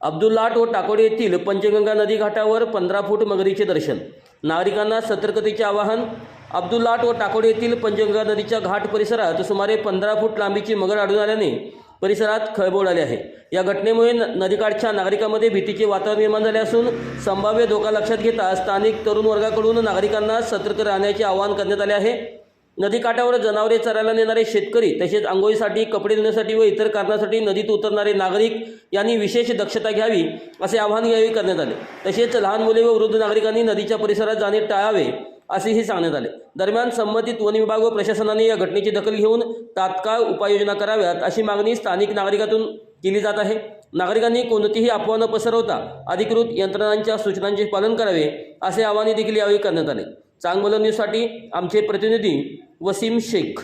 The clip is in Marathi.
अब्दुल्लाट व टाकोडे येथील पंचगंगा नदी घाटावर पंधरा फूट मगरीचे दर्शन. नागरिकांना सतर्कतेचे आवाहन अब्दुल्लाट व टाकोडे येथील पंचगंगा नदीच्या घाट परिसरात सुमारे पंधरा फूट लांबीची मगर आढळून आल्याने परिसरात खळबळ आले आहे. या घटनेमुळे नदीकाठच्या नागरिकांमध्ये भीतीचे वातावरण निर्माण झाले असून संभाव्य धोका लक्षात घेता स्थानिक तरुण वर्गाकडून नागरिकांना सतर्क राहण्याचे आवाहन करण्यात आले आहे. नदीकाठावर जनावरे चरायला नेणारे शेतकरी तसेच आंघोळीसाठी कपडे धुण्यासाठी व इतर कारणासाठी नदीत उतरणारे नागरिक यांनी विशेष दक्षता घ्यावी असे आवाहन यावेळी करण्यात आले. तसेच लहान मुले व वृद्ध नागरिकांनी नदीच्या परिसरात जाणे टाळावे असेही सांगण्यात आले. दरम्यान संबंधित वन विभाग व प्रशासनाने या घटनेची दखल घेऊन तात्काळ उपाययोजना कराव्यात अशी मागणी स्थानिक नागरिकातून केली जात आहे. नागरिकांनी कोणतीही अफवा न पसरवता अधिकृत यंत्रणांच्या सूचनांचे पालन करावे असे आवाहन देखील यावेळी करण्यात आले. चांगलं न्यूजसाठी आमचे प्रतिनिधी वसीम शेख.